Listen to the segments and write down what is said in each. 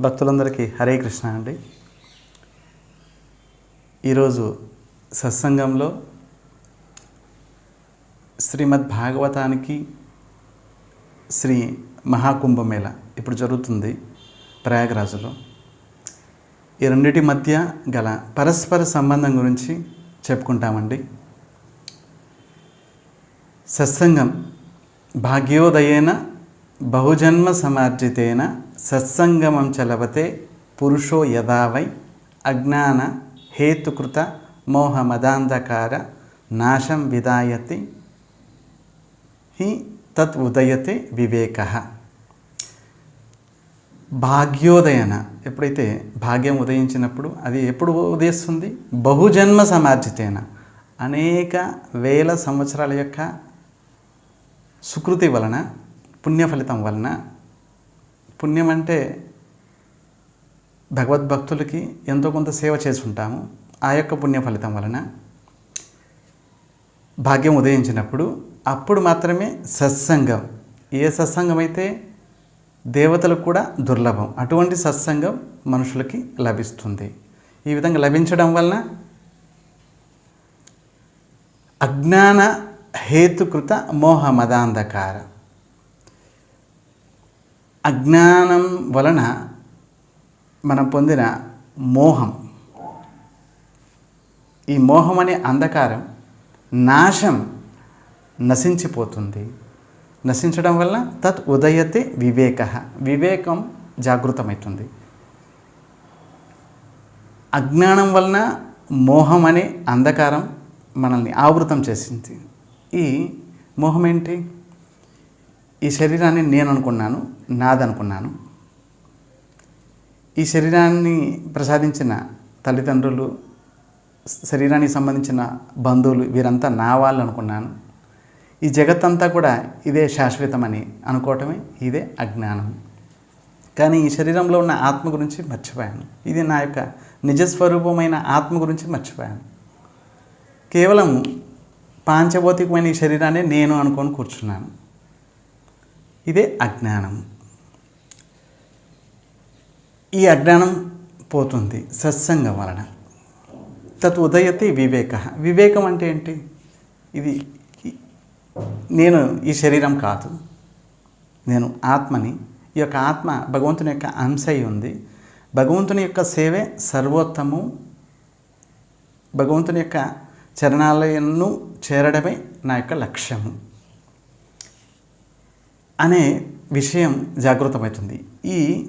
భక్తులందరికీ హరే కృష్ణ అండి. ఈరోజు సత్సంగంలో శ్రీమద్ భాగవతానికి శ్రీ మహాకుంభమేళ ఇప్పుడు జరుగుతుంది ప్రయాగరాజులో. ఈ రెండిటి మధ్య గల పరస్పర సంబంధం గురించి చెప్పుకుంటామండి. సత్సంగం భాగ్యోదయేన బహుజన్మ సమార్జితేన సత్సంగమం చలవతే పురుషో యదావై అజ్ఞాన హేతుకృత మోహమదాంధకార నాశం విదాయతి హి తత్ ఉదయతే వివేక. భాగ్యోదయన ఎప్పుడైతే భాగ్యం ఉదయించినప్పుడు అది ఎప్పుడు ఉదయిస్తుంది? బహుజన్మ సమార్జితేన. అనేక వేల సంవత్సరాల యొక్క సుకృతి వలన పుణ్యఫలితం వలన పుణ్యం అంటే భగవద్భక్తులకి ఎంతో కొంత సేవ చేసి ఉంటాము ఆ యొక్క పుణ్య ఫలితం వలన భాగ్యం ఉదయించినప్పుడు అప్పుడు మాత్రమే సత్సంగం. ఏ సత్సంగం అయితే దేవతలకు కూడా దుర్లభం. అటువంటి సత్సంగం మనుషులకి లభిస్తుంది. ఈ విధంగా లభించడం వలన అజ్ఞాన హేతుకృత మోహమదాంధకార. అజ్ఞానం వలన మనం పొందిన మోహం. ఈ మోహం అనే అంధకారం నాశం నశించిపోతుంది. నశించడం వల్ల తత్ ఉదయతే వివేక. వివేకం జాగృతమవుతుంది. అజ్ఞానం వలన మోహం అనే అంధకారం మనల్ని ఆవృతం చేసింది. ఈ మోహం ఏంటి? ఈ శరీరాన్ని నేను అనుకున్నాను నాదనుకున్నాను. ఈ శరీరాన్ని ప్రసాదించిన తల్లిదండ్రులు శరీరానికి సంబంధించిన బంధువులు వీరంతా నా వాళ్ళు అనుకున్నాను. ఈ జగత్తంతా కూడా ఇదే శాశ్వతమని అనుకోవటమే ఇదే అజ్ఞానం. కానీ ఈ శరీరంలో ఉన్న ఆత్మ గురించి మర్చిపోయాను. ఇది నా యొక్క నిజస్వరూపమైన ఆత్మ గురించి మర్చిపోయాను. కేవలం పాంచభౌతికమైన ఈ శరీరాన్ని నేను అనుకొని కూర్చున్నాను. ఇదే అజ్ఞానం. ఈ అజ్ఞానం పోతుంది సత్సంగం వలన. తత్ ఉదయతే వివేక. వివేకం అంటే ఏంటి? ఇది నేను ఈ శరీరం కాదు. నేను ఆత్మని. ఈ యొక్క ఆత్మ భగవంతుని యొక్క అంశ ఉంది. భగవంతుని యొక్క సేవే సర్వోత్తము. భగవంతుని యొక్క చరణాలయంను చేరడమే నా యొక్క లక్ష్యము. అనే విషయం జాగృతమవుతుంది. ఈ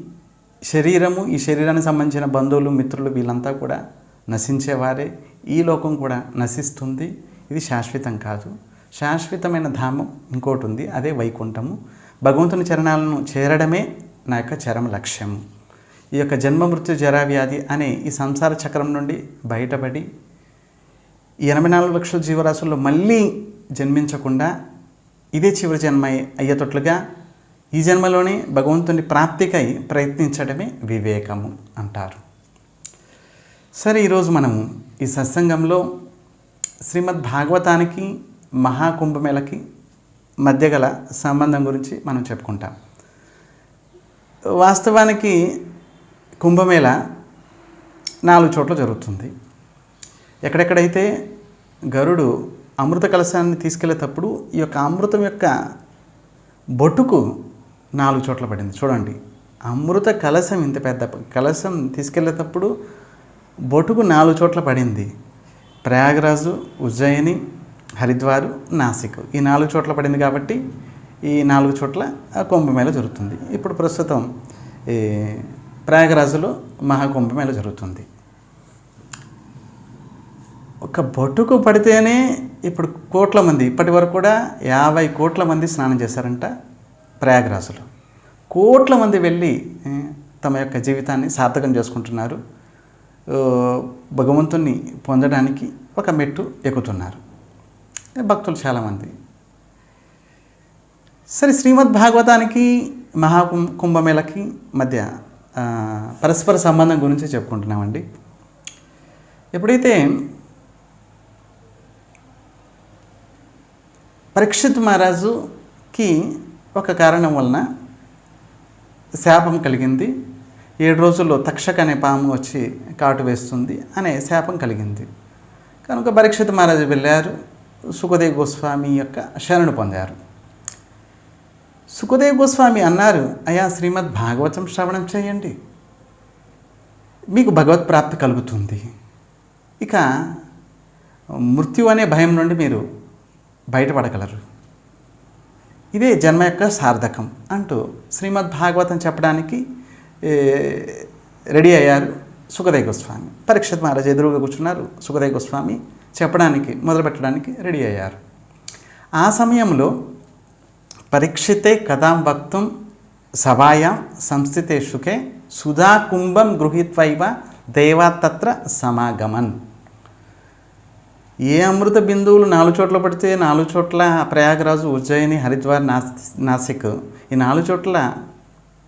శరీరము ఈ శరీరానికి సంబంధించిన బంధువులు మిత్రులు వీళ్ళంతా కూడా నశించేవారే ఈ లోకం కూడా నశిస్తుంది. ఇది శాశ్వతం కాదు. శాశ్వతమైన ధామం ఇంకోటి ఉంది అదే వైకుంఠము. భగవంతుని చరణాలను చేరడమే నా యొక్క చరమ లక్ష్యము. ఈ యొక్క జన్మ మృత్యు జరావ్యాధి అనే ఈ సంసార చక్రం నుండి బయటపడి ఎనభై నాలుగు లక్షల జీవరాశుల్లో మళ్ళీ జన్మించకుండా ఇదే చివరి జన్మ అయ్యేటట్లుగా ఈ జన్మలోనే భగవంతుని ప్రాప్తికై ప్రయత్నించడమే వివేకము అంటారు. సరే ఈరోజు మనము ఈ సత్సంగంలో శ్రీమద్ భాగవతానికి మహాకుంభమేళకి మధ్య గల సంబంధం గురించి మనం చెప్పుకుంటాం. వాస్తవానికి కుంభమేళ నాలుగు చోట్ల జరుగుతుంది. ఎక్కడెక్కడైతే గరుడు అమృత కలశాన్ని తీసుకెళ్ళేటప్పుడు ఈ యొక్క అమృతం యొక్క బొట్టుకు నాలుగు చోట్ల పడింది. చూడండి. అమృత కలశం ఇంత పెద్ద కలశం తీసుకెళ్ళేటప్పుడు బొటుకు నాలుగు చోట్ల పడింది. ప్రయాగరాజు ఉజ్జయిని హరిద్వారు నాసిక్ ఈ నాలుగు చోట్ల పడింది కాబట్టి ఈ నాలుగు చోట్ల కుంభమేళ జరుగుతుంది. ఇప్పుడు ప్రస్తుతం ఈ ప్రయాగరాజులో మహాకుంభమేళ జరుగుతుంది. ఒక బొట్టుకు పడితేనే ఇప్పుడు కోట్ల మంది ఇప్పటి వరకు కూడా యాభై కోట్ల మంది స్నానం చేశారంట ప్రయాగరాజులు. కోట్ల మంది వెళ్ళి తమ యొక్క జీవితాన్ని సార్థకం చేసుకుంటున్నారు. భగవంతుణ్ణి పొందడానికి ఒక మెట్టు ఎక్కుతున్నారు. భక్తులు చాలామంది. సరే శ్రీమద్ భాగవతానికి మహాకుం కుంభమేళకి మధ్య పరస్పర సంబంధం గురించి చెప్పుకుంటున్నామండి. ఎప్పుడైతే పరీక్షిత్ మహారాజుకి ఒక కారణం వలన శాపం కలిగింది. ఏడు రోజుల్లో తక్షక అనే పాము వచ్చి కాటు వేస్తుంది అనే శాపం కలిగింది. కనుక పరీక్షిత్ మహారాజు వెళ్ళారు. సుఖదేవ్ గోస్వామి యొక్క శరణు పొందారు. సుఖదేవ్ గోస్వామి అన్నారు అయా శ్రీమద్ భాగవతం శ్రవణం చేయండి. మీకు భగవత్ ప్రాప్తి కలుగుతుంది. ఇక మృత్యు అనే భయం నుండి మీరు బయటపడగలరు. ఇదే జన్మ యొక్క సార్థకం అంటూ శ్రీమద్ భాగవతం చెప్పడానికి రెడీ అయ్యారు సుఖదేవ్ గోస్వామి. పరీక్షిత్ మహారాజ్ ఎదురుగా కూర్చున్నారు. సుఖదేవ్ గోస్వామి చెప్పడానికి మొదలుపెట్టడానికి రెడీ అయ్యారు. ఆ సమయంలో పరీక్షితే కథాం వక్తం సభాయాం సంస్థితే సుఖే సుధా కుంభం గృహీత్వైవ దేవాతత్ర సమాగమన్. ఏ అమృత బిందువులు నాలుగు చోట్ల పడితే నాలుగు చోట్ల ప్రయాగరాజు ఉజ్జయిని హరిద్వార్ నాస్ నాసిక్ ఈ నాలుగు చోట్ల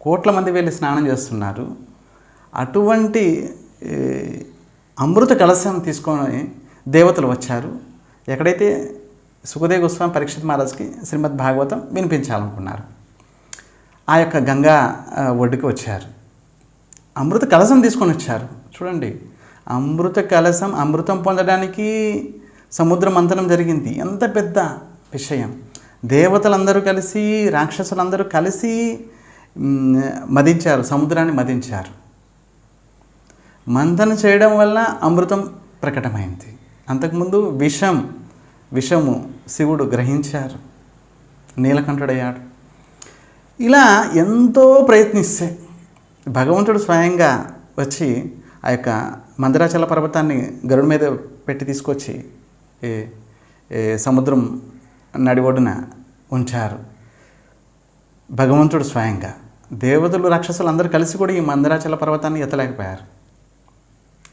కోట్ల మంది వెళ్ళి స్నానం చేస్తున్నారు. అటువంటి అమృత కలశం తీసుకొని దేవతలు వచ్చారు. ఎక్కడైతే సుఖదేవ గోస్వామి పరీక్షిత్ మహారాజ్కి శ్రీమద్ భాగవతం వినిపించాలనుకున్నారు. ఆ యొక్క గంగా ఒడ్డుకు ఒడ్డుకి వచ్చారు. అమృత కలశం తీసుకొని వచ్చారు. చూడండి అమృత కలశం అమృతం పొందడానికి సముద్ర మంతనం జరిగింది. ఎంత పెద్ద విషయం. దేవతలందరూ కలిసి రాక్షసులందరూ కలిసి మదించారు సముద్రాన్ని మదించారు. మంతనం చేయడం వల్ల అమృతం ప్రకటమైంది. అంతకుముందు విషం విషము శివుడు గ్రహించారు. నీలకంఠుడయ్యాడు. ఇలా ఎంతో ప్రయత్నిస్తే భగవంతుడు స్వయంగా వచ్చి ఆ యొక్క మందరాచల పర్వతాన్ని గరుడు మీద పెట్టి తీసుకొచ్చి ఏ సముద్రం నడి ఒడ్డున ఉంచారు. భగవంతుడు స్వయంగా. దేవతలు రాక్షసులు అందరూ కలిసి కూడా ఈ మందరాచల పర్వతాన్ని ఎత్తలేకపోయారు.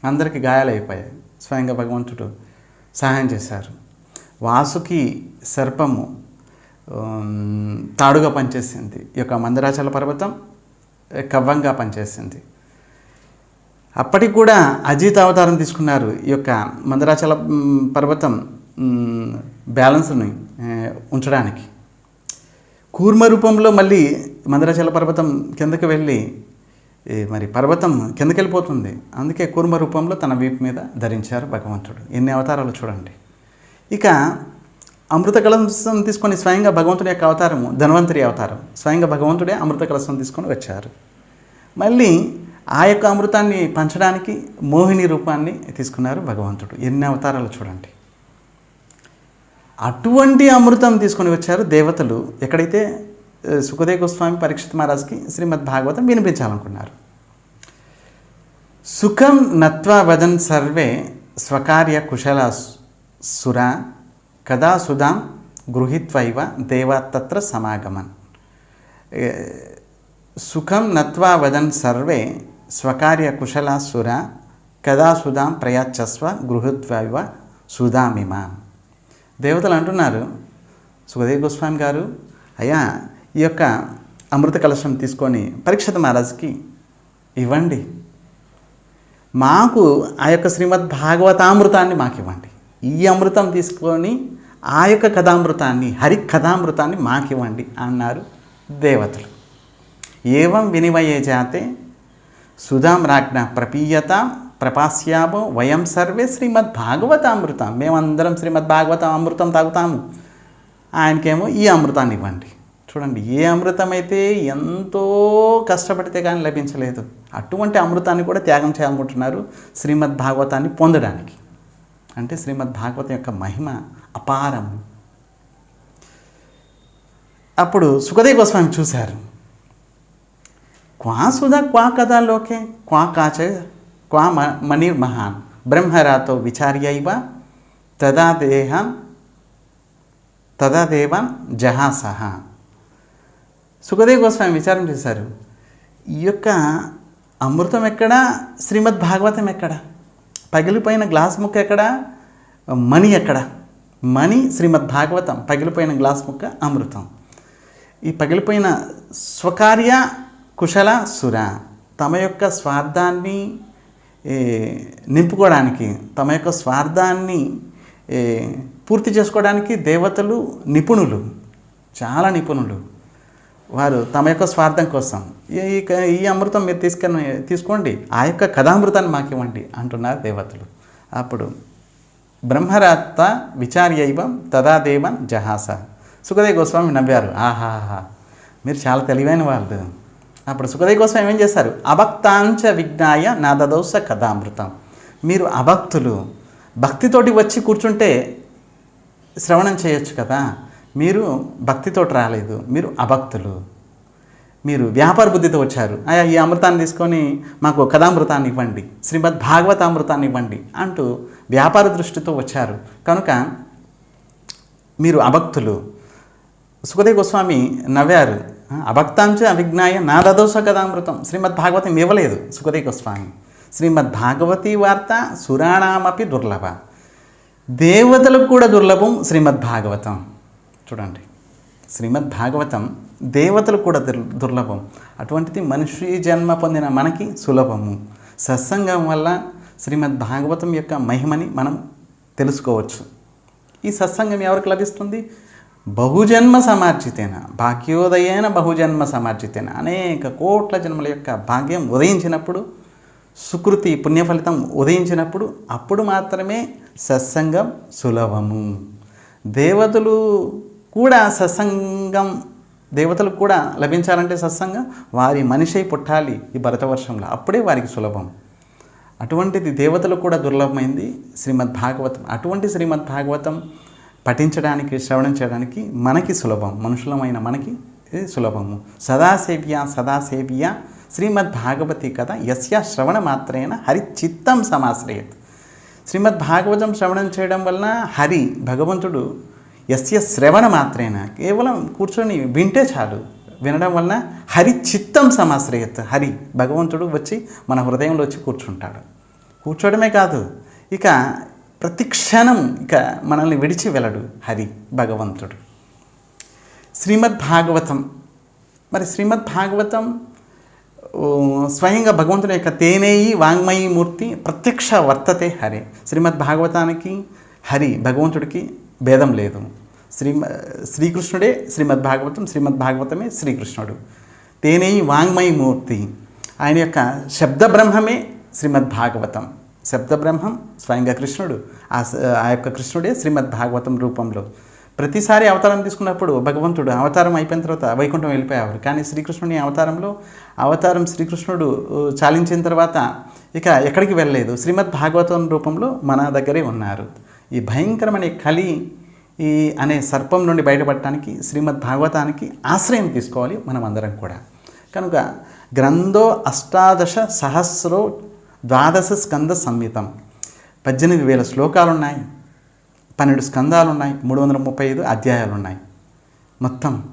అందరికీ గాయాలైపోయాయి. స్వయంగా భగవంతుడు సహాయం చేశారు. వాసుకి సర్పము తాడుగా పనిచేసింది. ఈ యొక్క మందరాచల పర్వతం కవ్వంగా పనిచేసింది. అప్పటికి కూడా అజిత్ అవతారం తీసుకున్నారు ఈ యొక్క మందరాచల పర్వతం బ్యాలెన్స్ని ఉంచడానికి. కూర్మ రూపంలో మళ్ళీ మందరాచల పర్వతం కిందకి వెళ్ళి మరి పర్వతం కిందకి వెళ్ళిపోతుంది అందుకే కూర్మ రూపంలో తన వీపు మీద ధరించారు భగవంతుడు. ఎన్ని అవతారాలు చూడండి. ఇక అమృత కలసం తీసుకొని స్వయంగా భగవంతుడి యొక్క అవతారము ధన్వంతరి అవతారం. స్వయంగా భగవంతుడే అమృత కలసం తీసుకొని వచ్చారు. మళ్ళీ ఆ యొక్క అమృతాన్ని పంచడానికి మోహిని రూపాన్ని తీసుకున్నారు భగవంతుడు. ఎన్ని అవతారాలు చూడండి. అటువంటి అమృతం తీసుకొని వచ్చారు దేవతలు. ఎక్కడైతే సుఖదేవ గోస్వామి పరీక్షిత్ మహారాజ్కి శ్రీమద్ భాగవతం వినిపించాలనుకున్నారు. సుఖం నత్వా వదన్ సర్వే స్వకార్య కుశల సుర కదా సుధాం గృహిత్వైవ దేవతత్ర సమాగమన్. సుఖం నత్వా వదన్ సర్వే స్వకార్య కుశల సుర కదా సుధాం ప్రయాచస్వ గృహత్వైవ సుధామిమాం దేవతలు అంటున్నారు సుఖదేవ్ గోస్వామి గారు అయ్యా ఈ యొక్క అమృత కలశం తీసుకొని పరీక్షిత మహారాజుకి ఇవ్వండి. మాకు ఆ యొక్క శ్రీమద్ భాగవతామృతాన్ని మాకు ఇవ్వండి. ఈ అమృతం తీసుకొని ఆ యొక్క కథామృతాన్ని హరి కథామృతాన్ని మాకు ఇవ్వండి అన్నారు దేవతలు. ఏవం వినిమయే జాతే సుధాం రాజ్ఞ ప్రపీయత ప్రపాస్యాభో వయం సర్వే శ్రీమద్ భాగవతామృతం మేమందరం శ్రీమద్భాగవత అమృతం తాగుతాము. ఆయనకేమో ఈ అమృతాన్ని ఇవ్వండి. చూడండి ఏ అమృతం అయితే ఎంతో కష్టపడితే కానీ లభించలేదు అటువంటి అమృతాన్ని కూడా త్యాగం చేయాలనుకుంటున్నారు శ్రీమద్ భాగవతాన్ని పొందడానికి. అంటే శ్రీమద్ భాగవతం యొక్క మహిమ అపారం అప్పుడు సుఖదేవ్ గోస్వామి చూశారు. క్వా సుధా క్వా కదా లోకే? క్వా కాచ క్వా మ మణిర్మహాన్ బ్రహ్మరాతో విచార్యైవ తదా దేహాన్ తదా దేవాన్ జహాసహ. సుఖదేవ్ గోస్వామి విచారం చేశారు. ఈ యొక్క అమృతం ఎక్కడ? శ్రీమద్ భాగవతం ఎక్కడ? పగిలిపోయిన గ్లాస్ ముక్క ఎక్కడ? మణి ఎక్కడ? మణి శ్రీమద్ భాగవతం పగిలిపోయిన గ్లాస్ ముక్క అమృతం. ఈ పగిలిపోయిన స్వకార్య కుశల సుర తమ యొక్క స్వార్థాన్ని నింపుకోవడానికి తమ యొక్క స్వార్థాన్ని పూర్తి చేసుకోవడానికి దేవతలు నిపుణులు చాలా నిపుణులు. వారు తమ యొక్క స్వార్థం కోసం. ఈ ఈ- ఈ అమృతం మీరు తీసుకొని తీసుకోండి. ఆ యొక్క కథామృతాన్ని మాకు ఇవ్వండి అంటున్నారు దేవతలు. అప్పుడు బ్రహ్మరాత్త విచార్యైవం తదా దేవన్ జహాస. సుఖదేవ్ గోస్వామి నవ్వారు. ఆహాహా. మీరు చాలా తెలివైన వాళ్ళు అప్పుడు సుఖదేవి గోస్వామి ఏం చేశారు అభక్తాంచ విజ్ఞాయ నాదదోస కథామృతం. మీరు అభక్తులు భక్తితోటి వచ్చి కూర్చుంటే శ్రవణం చేయొచ్చు కదా? మీరు భక్తితోటి రాలేదు మీరు అభక్తులు. మీరు వ్యాపార బుద్ధితో వచ్చారు. అయ్యా ఈ అమృతాన్ని తీసుకొని మాకు కథామృతాన్ని ఇవ్వండి. శ్రీమద్ భాగవతామృతాన్ని ఇవ్వండి అంటూ వ్యాపార దృష్టితో వచ్చారు. కనుక మీరు అభక్తులు. సుఖదేవ్ గోస్వామి నవ్వారు. అభక్తాంచ అవిజ్ఞాయ నాదదోష కథామృతం శ్రీమద్ భాగవతం ఇవ్వలేదు సుఖదేవ గోస్వామి. శ్రీమద్ భాగవతి వార్త సురాణామపి దుర్లభ. దేవతలకు కూడా దుర్లభం శ్రీమద్ భాగవతం. చూడండి శ్రీమద్ భాగవతం దేవతలకు కూడా దుర్ దుర్లభం. అటువంటిది మనిషి జన్మ పొందిన మనకి సులభము. సత్సంగం వల్ల శ్రీమద్ భాగవతం యొక్క మహిమని మనం తెలుసుకోవచ్చు. ఈ సత్సంగం ఎవరికి లభిస్తుంది? బహుజన్మ సమార్జితేన భాగ్యోదయైన బహుజన్మ సమార్జితేన అనేక కోట్ల జన్మల యొక్క భాగ్యం ఉదయించినప్పుడు సుకృతి పుణ్యఫలితం ఉదయించినప్పుడు అప్పుడు మాత్రమే సత్సంగం సులభము. దేవతలు కూడా సత్సంగం దేవతలకు కూడా లభించాలంటే సత్సంగం వారి మనిషి పుట్టాలి ఈ భరతవర్షంలో అప్పుడే వారికి సులభం. అటువంటిది దేవతలకు కూడా దుర్లభమైంది శ్రీమద్ భాగవతం అటువంటి శ్రీమద్ భాగవతం పఠించడానికి శ్రవణం చేయడానికి మనకి సులభం. మనుషులమైన మనకి సులభము. సదాసేవ్య సదాసేవ్య శ్రీమద్ భాగవతి కథ యస్య శ్రవణ మాత్రేన హరి చిత్తం సమాశ్రయత్. శ్రీమద్ భాగవతం శ్రవణం చేయడం వలన హరి భగవంతుడు యస్య శ్రవణ మాత్రేన కేవలం కూర్చొని వింటే చాలు. వినడం వలన హరి చిత్తం సమాశ్రయత్. హరి భగవంతుడు వచ్చి మన హృదయంలో వచ్చి కూర్చుంటాడు. కూర్చోవడమే కాదు. ఇక ప్రతి క్షణం ఇక మనల్ని విడిచి వెళ్ళడు హరి భగవంతుడు. శ్రీమద్ భాగవతం. మరి శ్రీమద్ భాగవతం స్వయంగా భగవంతుని యొక్క తేనేయి వాంగ్మయి మూర్తి ప్రత్యక్ష వర్తతే హరి. శ్రీమద్ భాగవతానికి హరి భగవంతుడికి భేదం లేదు. శ్రీ శ్రీకృష్ణుడే శ్రీమద్ భాగవతం శ్రీమద్ భాగవతమే శ్రీకృష్ణుడు. తేనేయి వాంగ్మయి మూర్తి. ఆయన యొక్క శబ్ద బ్రహ్మమే శ్రీమద్ భాగవతం. శబ్దబ్రహ్మం స్వయంగా కృష్ణుడు. ఆ ఆ యొక్క కృష్ణుడే శ్రీమద్ భాగవతం రూపంలో. ప్రతిసారి అవతారం తీసుకున్నప్పుడు భగవంతుడు అవతారం అయిపోయిన తర్వాత వైకుంఠం వెళ్ళిపోయేవారు. కానీ శ్రీకృష్ణుని అవతారంలో అవతారం శ్రీకృష్ణుడు చాలించిన తర్వాత ఇక ఎక్కడికి వెళ్ళలేదు. శ్రీమద్ భాగవతం రూపంలో మన దగ్గరే ఉన్నారు. ఈ భయంకరమైన కలి ఈ అనే సర్పం నుండి బయటపడటానికి శ్రీమద్ భాగవతానికి ఆశ్రయం తీసుకోవాలి మనం అందరం కూడా. కనుక గ్రంథో అష్టాదశ సహస్రో ద్వాదశ స్కంద సంహితం. పద్దెనిమిది వేల శ్లోకాలు ఉన్నాయి పన్నెండు స్కందాలు ఉన్నాయి మూడు వందల ముప్పై ఐదు అధ్యాయాలు ఉన్నాయి మొత్తం.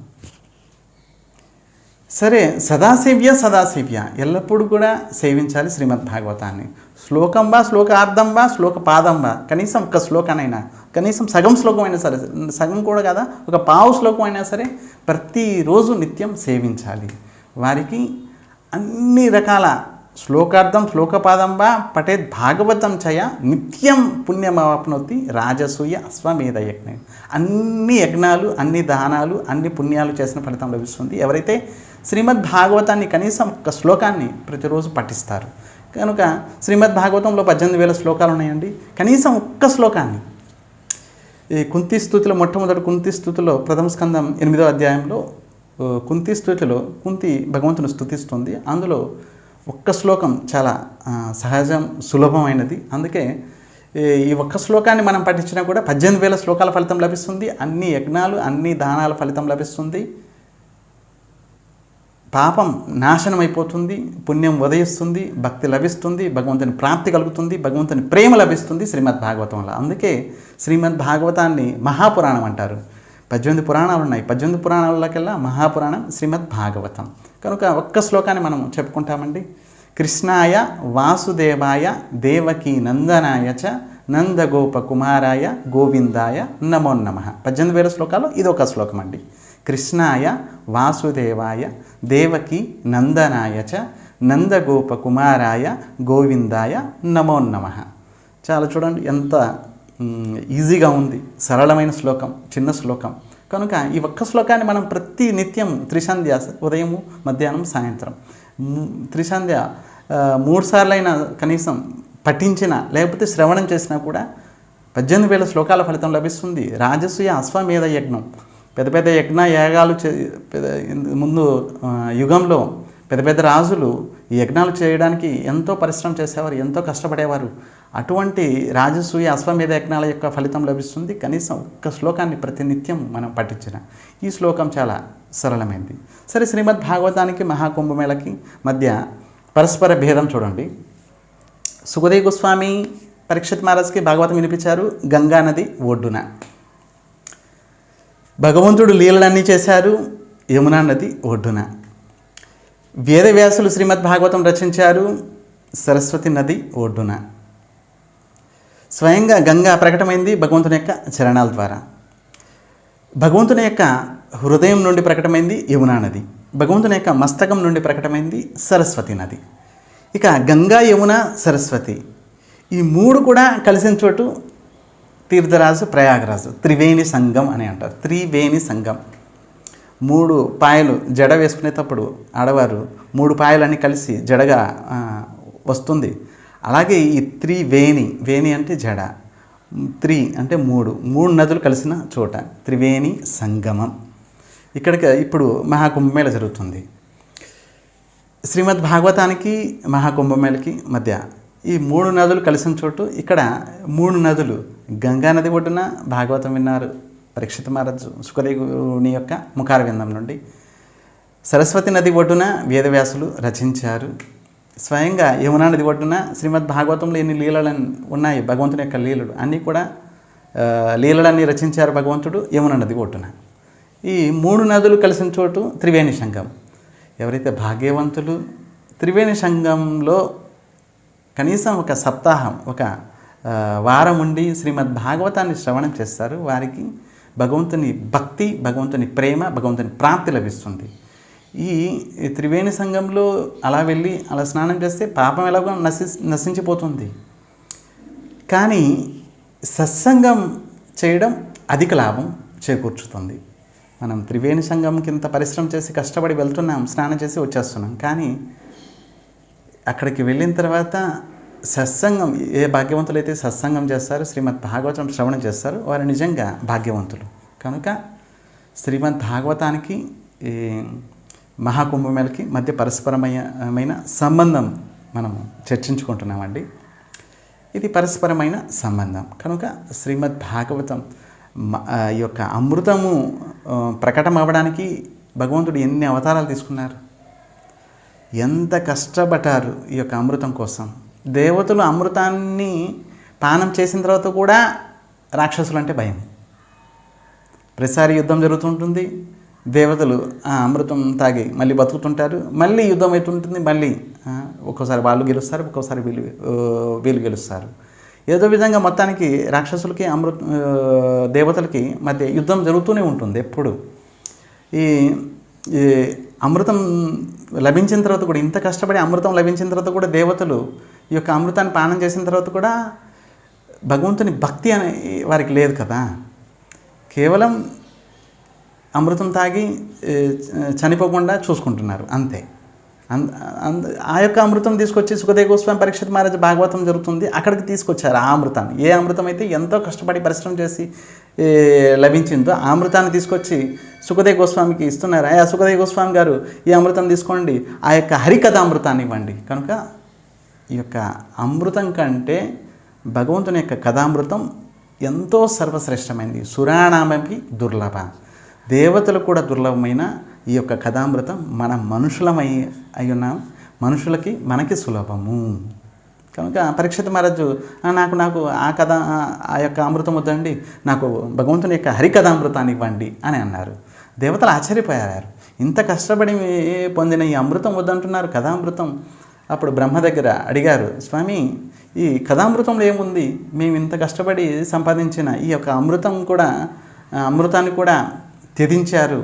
సరే సదాసేవ్య సదాసేవ్య. ఎల్లప్పుడూ కూడా సేవించాలి శ్రీమద్ భాగవతాన్ని శ్లోకం బా శ్లోకార్థం బా శ్లోక పాదం బా. కనీసం ఒక శ్లోకానైనా కనీసం సగం శ్లోకం అయినా సరే సగం కూడా కదా? ఒక పావు శ్లోకం అయినా సరే ప్రతిరోజు నిత్యం సేవించాలి. వారికి అన్ని రకాల శ్లోకార్థం శ్లోకపాదం వా పఠేత్ భాగవతం చయ నిత్యం పుణ్యమవాప్నోతి రాజసూయ అశ్వమేధ యజ్ఞ. అన్ని యజ్ఞాలు అన్ని దానాలు అన్ని పుణ్యాలు చేసిన ఫలితం లభిస్తుంది. ఎవరైతే శ్రీమద్ భాగవతాన్ని కనీసం ఒక శ్లోకాన్ని ప్రతిరోజు పఠిస్తారు. కనుక శ్రీమద్ భాగవతంలో పద్దెనిమిది వేల శ్లోకాలు ఉన్నాయండి. కనీసం ఒక్క శ్లోకాన్ని. ఈ కుంతి స్థుతిలో మొట్టమొదటి కుంతి స్థుతిలో ప్రథమ స్కందం ఎనిమిదో అధ్యాయంలో కుంతి స్థుతిలో కుంతి భగవంతుని స్థుతిస్తుంది. అందులో ఒక్క శ్లోకం చాలా సహజం సులభమైనది. అందుకే ఈ- ఈ ఒక్క శ్లోకాన్ని మనం పఠించినా కూడా పద్దెనిమిది వేల శ్లోకాల ఫలితం లభిస్తుంది. అన్ని యజ్ఞాలు అన్ని దానాల ఫలితం లభిస్తుంది. పాపం నాశనం అయిపోతుంది పుణ్యం ఉదయిస్తుంది భక్తి లభిస్తుంది భగవంతుని ప్రాప్తి కలుగుతుంది భగవంతుని ప్రేమ లభిస్తుంది శ్రీమద్ భాగవతంలో. అందుకే శ్రీమద్ భాగవతాన్ని మహాపురాణం అంటారు. పద్దెనిమిది పురాణాలు ఉన్నాయి. పద్దెనిమిది పురాణాలకెల్లా మహాపురాణం శ్రీమద్ భాగవతం. కనుక ఒక్క శ్లోకాన్ని మనం చెప్పుకుంటామండి. కృష్ణాయ వాసుదేవాయ దేవకీ నందనాయ చ నందగోప కుమారాయ గోవిందాయ నమో నమ. పద్దెనిమిది వేల శ్లోకాలు ఇది ఒక శ్లోకం అండి కృష్ణాయ వాసుదేవాయ దేవకి నందనాయ చ నందగోప కుమారాయ గోవిందాయ నమో నమ. చాలా చూడండి ఎంత ఈజీగా ఉంది. సరళమైన శ్లోకం చిన్న శ్లోకం. కనుక ఈ ఒక్క శ్లోకాన్ని మనం ప్రతి నిత్యం త్రిసంధ్య ఉదయము మధ్యాహ్నం సాయంత్రం. త్రిసంధ్య మూడుసార్లైనా కనీసం పఠించిన లేకపోతే శ్రవణం చేసినా కూడా పద్దెనిమిది వేల శ్లోకాల ఫలితం లభిస్తుంది. రాజసూయ అశ్వమేధ యజ్ఞం. పెద్ద పెద్ద యజ్ఞ యాగాలు చే పెద్ద ముందు యుగంలో పెద్ద పెద్ద రాజులు ఈ యజ్ఞాలు చేయడానికి ఎంతో పరిశ్రమ చేసేవారు ఎంతో కష్టపడేవారు. అటువంటి రాజసూయ అశ్వమేధ యజ్ఞాల యొక్క ఫలితం లభిస్తుంది. కనీసం ఒక్క శ్లోకాన్ని ప్రతినిత్యం మనం పఠించిన ఈ శ్లోకం చాలా సరళమైంది. సరే శ్రీమద్ భాగవతానికి మహాకుంభమేళకి మధ్య పరస్పర భేదం చూడండి. సుఖదేవ్ గోస్వామి పరీక్షిత్ మహారాజ్కి భాగవతం వినిపించారు. గంగా నది ఒడ్డున. భగవంతుడు లీలలన్నీ చేశారు. యమునా నది ఒడ్డున. వేదవ్యాసులు శ్రీమద్ భాగవతం రచించారు. సరస్వతి నది ఒడ్డున. స్వయంగా గంగా ప్రకటమైంది భగవంతుని యొక్క చరణాల ద్వారా. భగవంతుని యొక్క హృదయం నుండి ప్రకటమైంది యమునా నది. భగవంతుని యొక్క మస్తకం నుండి ప్రకటమైంది సరస్వతి నది. ఇక గంగా యమున సరస్వతి ఈ మూడు కూడా కలిసిన చోటు తీర్థరాజు ప్రయాగరాజు. త్రివేణి సంఘం అని అంటారు. త్రివేణి సంఘం మూడు పాయలు జడ వేసుకునేటప్పుడు ఆడవారు మూడు పాయలన్నీ కలిసి జడగా వస్తుంది. అలాగే ఈ త్రీ వేణి వేణి అంటే జడ త్రీ అంటే మూడు మూడు నదులు కలిసిన చోట త్రివేణి సంగమం. ఇక్కడికి ఇప్పుడు మహాకుంభమేళ జరుగుతుంది. శ్రీమద్ భాగవతానికి మహాకుంభమేళకి మధ్య ఈ మూడు నదులు కలిసిన చోటు ఇక్కడ మూడు నదులు గంగా నది ఒడ్డున భాగవతం విన్నారు పరీక్షిత మహారాజు సుఖదేవుని యొక్క ముఖార విందం నుండి. సరస్వతి నది ఒడ్డున వేదవ్యాసులు రచించారు. స్వయంగా యమునా నది ఒడ్డున శ్రీమద్ భాగవతంలో ఎన్ని లీలలు ఉన్నాయి? భగవంతుని యొక్క లీలలు. అన్నీ కూడా లీలలన్నీ రచించారు భగవంతుడు యమునా నది ఒడ్డున. ఈ మూడు నదులు కలిసిన చోటు త్రివేణి సంఘం ఎవరైతే భాగ్యవంతులు త్రివేణి సంఘంలో కనీసం ఒక సప్తాహం ఒక వారం ఉండి శ్రీమద్ భాగవతాన్ని శ్రవణం చేస్తారు వారికి భగవంతుని భక్తి భగవంతుని ప్రేమ భగవంతుని ప్రాప్తి లభిస్తుంది. ఈ త్రివేణి సంఘంలో అలా వెళ్ళి అలా స్నానం చేస్తే పాపం ఎలాగో నశి నశించిపోతుంది. కానీ సత్సంగం చేయడం అధిక లాభం చేకూర్చుతుంది. మనం త్రివేణి సంఘం కింద పరిశ్రమ చేసి కష్టపడి వెళ్తున్నాం స్నానం చేసి వచ్చేస్తున్నాం. కానీ అక్కడికి వెళ్ళిన తర్వాత సత్సంగం ఏ భాగ్యవంతులు అయితే సత్సంగం చేస్తారో శ్రీమద్ భాగవతం శ్రవణం చేస్తారో వారు నిజంగా భాగ్యవంతులు. కనుక శ్రీమద్ భాగవతానికి ఈ మహాకుంభమేళకి మధ్య పరస్పరమైన సంబంధం మనము చర్చించుకుంటున్నామండి. ఇది పరస్పరమైన సంబంధం. కనుక శ్రీమద్ భాగవతం యొక్క అమృతము ప్రకటం అవ్వడానికి భగవంతుడు ఎన్ని అవతారాలు తీసుకున్నారు? ఎంత కష్టపడ్డారు ఈ యొక్క అమృతం కోసం. దేవతలు అమృతాన్ని పానం చేసిన తర్వాత కూడా రాక్షసులు అంటే భయం. ప్రతిసారి యుద్ధం జరుగుతుంటుంది. దేవతలు ఆ అమృతం తాగి మళ్ళీ బతుకుతుంటారు మళ్ళీ యుద్ధం అవుతుంటుంది మళ్ళీ ఒక్కోసారి వాళ్ళు గెలుస్తారు ఒక్కోసారి వీళ్ళు వీళ్ళు గెలుస్తారు. ఏదో విధంగా మొత్తానికి రాక్షసులకి అమృత దేవతలకి మధ్య యుద్ధం జరుగుతూనే ఉంటుంది ఎప్పుడు. ఈ ఈ అమృతం లభించిన తర్వాత కూడా ఇంత కష్టపడి అమృతం లభించిన తర్వాత కూడా దేవతలు ఈ యొక్క అమృతాన్ని పానం చేసిన తర్వాత కూడా భగవంతుని భక్తి అనే వారికి లేదు కదా. కేవలం అమృతం తాగి చనిపోకుండా చూసుకుంటున్నారు. అంతే. అంద అంద ఆ యొక్క అమృతం తీసుకొచ్చి సుఖదేవ గోస్వామి పరీక్షిత్ మహారాజ్ భాగవతం జరుగుతుంది. అక్కడికి తీసుకొచ్చారు ఆ అమృతాన్ని. ఏ అమృతం అయితే ఎంతో కష్టపడి పరిశ్రమ చేసి లభించిందో ఆ అమృతాన్ని తీసుకొచ్చి సుఖదేవ గోస్వామికి ఇస్తున్నారు? ఆ సుఖదేవ గోస్వామి గారు ఈ అమృతం తీసుకోండి. ఆ యొక్క హరికథ అమృతాన్ని ఇవ్వండి. కనుక ఈ యొక్క అమృతం కంటే భగవంతుని యొక్క కథామృతం ఎంతో సర్వశ్రేష్టమైనది సురాణామకి దుర్లభ. దేవతలు కూడా దుర్లభమైన ఈ యొక్క కథామృతం మన మనుషులమై అయి ఉన్నాం మనుషులకి మనకి సులభము. కనుక పరీక్షిత మహారాజు నాకు నాకు ఆ కథ ఆ- యొక్క అమృతం వద్దండి నాకు భగవంతుని యొక్క హరికథామృతాన్ని ఇవ్వండి అని అన్నారు. దేవతలు ఆశ్చర్యపోయారు. ఇంత కష్టపడి పొందిన ఈ అమృతం వద్దంటున్నారు కథామృతం? అప్పుడు బ్రహ్మ దగ్గర అడిగారు స్వామి ఈ కథామృతంలో ఏముంది? మేము ఇంత కష్టపడి సంపాదించిన ఈ యొక్క అమృతం కూడా అమృతాన్ని కూడా త్యజించారు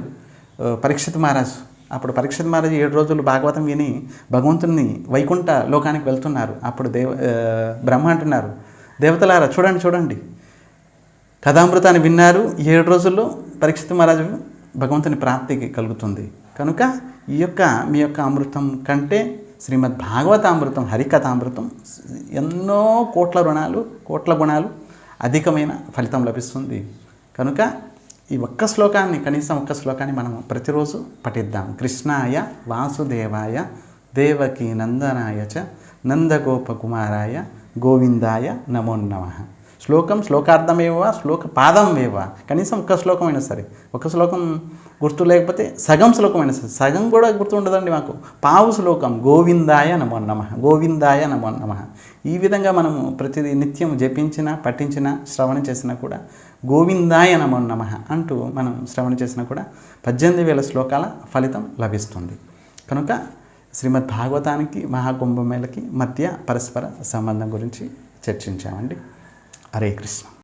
పరీక్షిత్ మహారాజు. అప్పుడు పరీక్షిత్ మహారాజు ఏడు రోజులు భాగవతం విని భగవంతుని వైకుంఠ లోకానికి వెళ్తున్నారు. అప్పుడు దేవ బ్రహ్మ అంటున్నారు దేవతలారా చూడండి చూడండి. కథామృతాన్ని విన్నారు. ఏడు రోజుల్లో పరీక్షిత్ మహారాజు భగవంతుని ప్రాప్తికి కలుగుతుంది. కనుక ఈ యొక్క మీ యొక్క అమృతం కంటే శ్రీమద్ భాగవతామృతం హరికథామృతం ఎన్నో కోట్ల రుణాలు కోట్ల గుణాలు అధికమైన ఫలితం లభిస్తుంది. కనుక ఈ ఒక్క శ్లోకాన్ని కనీసం ఒక్క శ్లోకాన్ని మనం ప్రతిరోజు పఠిద్దాం. కృష్ణాయ వాసుదేవాయ దేవకీ నందనాయ చ నందగోపకుమారాయ గోవిందాయ నమో నమ. శ్లోకం శ్లోకార్థమేవా శ్లోక పాదం వేవా కనీసం ఒక్క శ్లోకమైనా సరే ఒక శ్లోకం గుర్తు లేకపోతే సగం శ్లోకమైనా సరే సగం కూడా గుర్తు ఉండదండి మాకు. పావు శ్లోకం గోవిందాయ నమో నమ గోవిందాయ నమో నమ. ఈ విధంగా మనము ప్రతిదీ నిత్యం జపించిన పఠించిన శ్రవణం చేసినా కూడా గోవిందాయ నమో నమ అంటూ మనం శ్రవణ చేసినా కూడా పద్దెనిమిది వేల శ్లోకాల ఫలితం లభిస్తుంది. కనుక శ్రీమద్ భాగవతానికి మహాకుంభమేళకి మధ్య పరస్పర సంబంధం గురించి చర్చించామండి. హరే కృష్ణ.